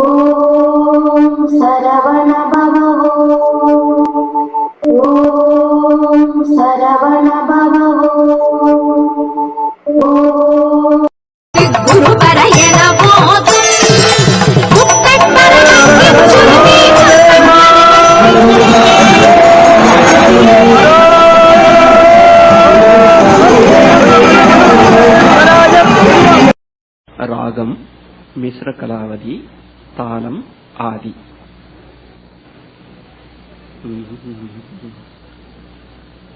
ஓம் சரவண ராகம் மிஸ்ர கலாவதி தாளம் ஆதி.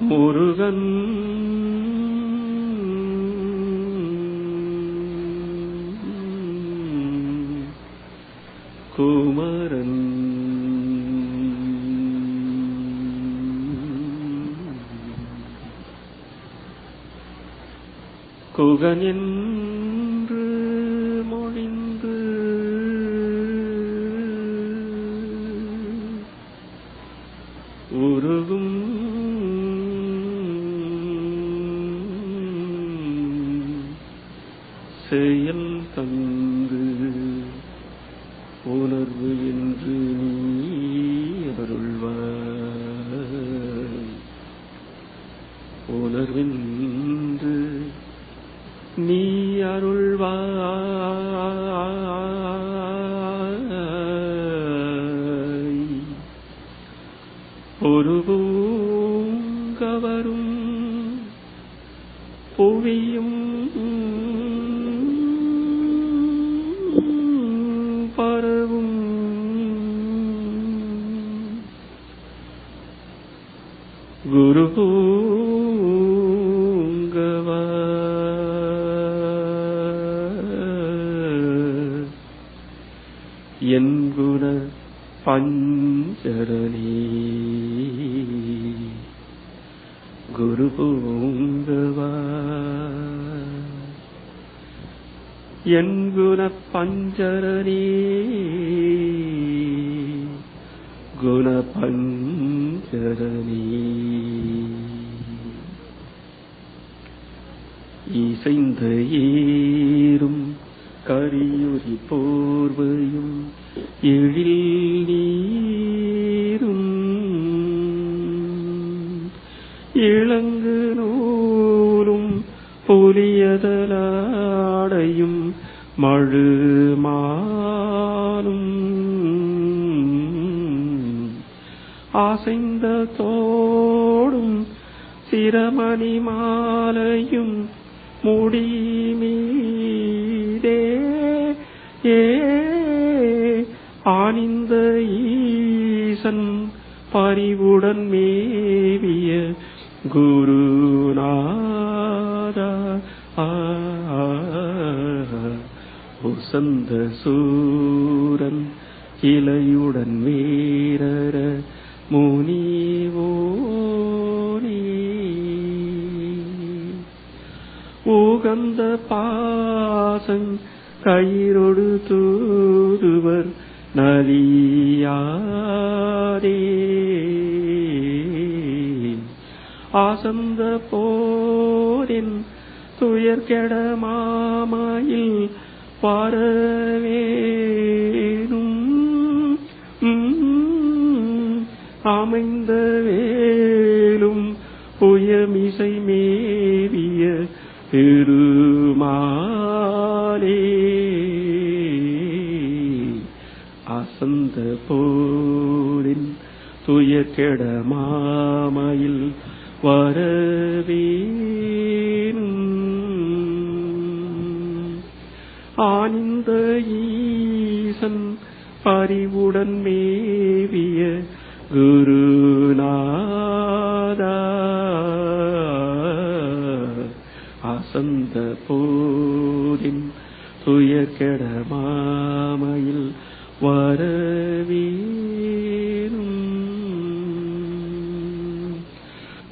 முருகன் குமரன் குகனின் உருகும் செயல் தந்து உணர்வு என்று நீ அருள்வாய் உணர்வென்று நீ அருள்வாய் ஒரு பூங்கவரும் புவியும் பரவும். குரு என் குண பஞ்சரணி குரு பூங்கவா என் குண பஞ்சரணி குண பஞ்சரணி இசைந்த ஏறும் கரியுரி போர்வையும் எழில் நீ பொலியதலாடையும் மழுமாலும் ஆசைந்த தோடும் சிரமணி மாலையும் முடிமீதே. ஏ ஆனிந்த ஈசன் பரிவுடன் மேவிய குரு வசந்த சூரன் இலையுடன் வீரர முனிவோனே உகந்த பாசங் கயிறொடு தூதுவர் நலியாரே ஆசந்த போரின் துயர்கெட மாமாயில் பரவேணும் அமைந்த வேலும் புயமிசை மேவிய திருமாலே. அசந்த போரின் துயர்கெட மாமையில் வரவேணும் ஆனிந்த ஈசன் பரிவுடன் மேவிய குருநாதா. அசந்த போதின் துயர்கெட மாமையில் வரவேணும்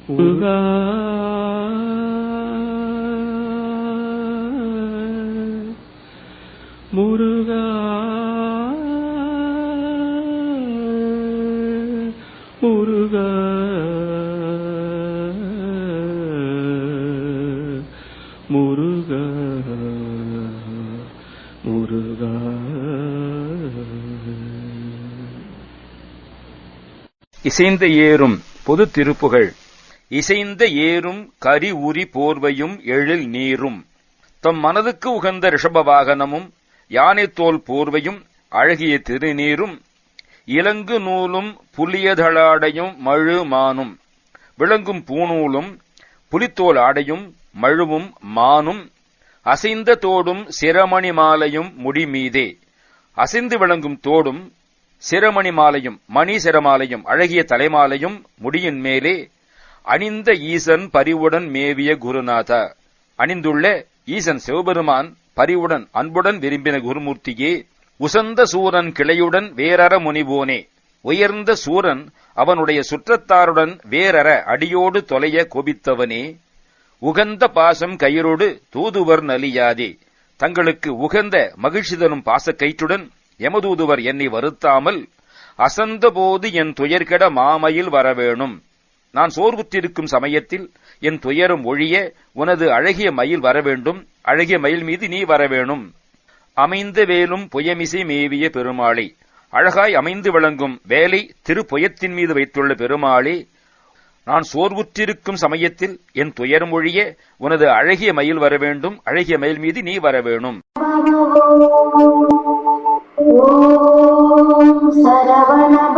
முருகா முருகா. முருகா. முருகா. முருகா. இசைந்த ஏறும் பொது திருப்புகழ் இசைந்த ஏறும் கரி உரி போர்வையும் எழில் நீரும். தம் மனதுக்கு உகந்த ரிஷப வாகனமும் யானைத்தோல் போர்வையும் அழகிய திருநீரும் இலங்கு நூலும் புலியதழாடையும் மழு மானும் விளங்கும் பூநூலும் புலித்தோல் ஆடையும் மழுவும் மானும் அசைந்த தோடும் சிரமணி மாலையும் முடிமீதே அசைந்து விளங்கும் தோடும் சிரமணி மாலையும் மணி சிரமாலையும் அழகிய தலைமாலையும் முடியின் மேலே அணிந்த ஈசன் பரிவுடன் மேவிய குருநாதா. அணிந்துள்ள ஈசன் சிவபெருமான் பரிவுடன் அன்புடன் விரும்பின குருமூர்த்தியே உசந்த சூரன் கிளையுடன் வேறற முனிவோனே உயர்ந்த சூரன் அவனுடைய சுற்றத்தாருடன் வேறற அடியோடு தொலைய கோபித்தவனே. உகந்த பாசம் கயிறோடு தூதுவர் நலியாதே. தங்களுக்கு உகந்த மகிழ்ச்சி தரும் பாசக்கயிற்றுடன் எமதூதுவர் என்னை வருத்தாமல் அசந்தபோது என் துயர்கெட மாமையில் வரவேணும். நான் சோர்வுற்றிருக்கும் சமயத்தில் என் துயரம் ஒழிய உனது அழகிய மயில் வரவேண்டும். அழகிய மயில் மீது நீ வரவேணும். அமைந்த வேலும் புயமிசை மேவிய பெருமாளே. அழகாய் அமைந்து விளங்கும் வேலை திருப்புயத்தின் மீது வைத்துள்ள பெருமாளே. நான் சோர்வுற்றிருக்கும் சமயத்தில் என் துயரம் ஒழிய உனது அழகிய மயில் வரவேண்டும். அழகிய மயில் மீது நீ வரவேணும். சரவண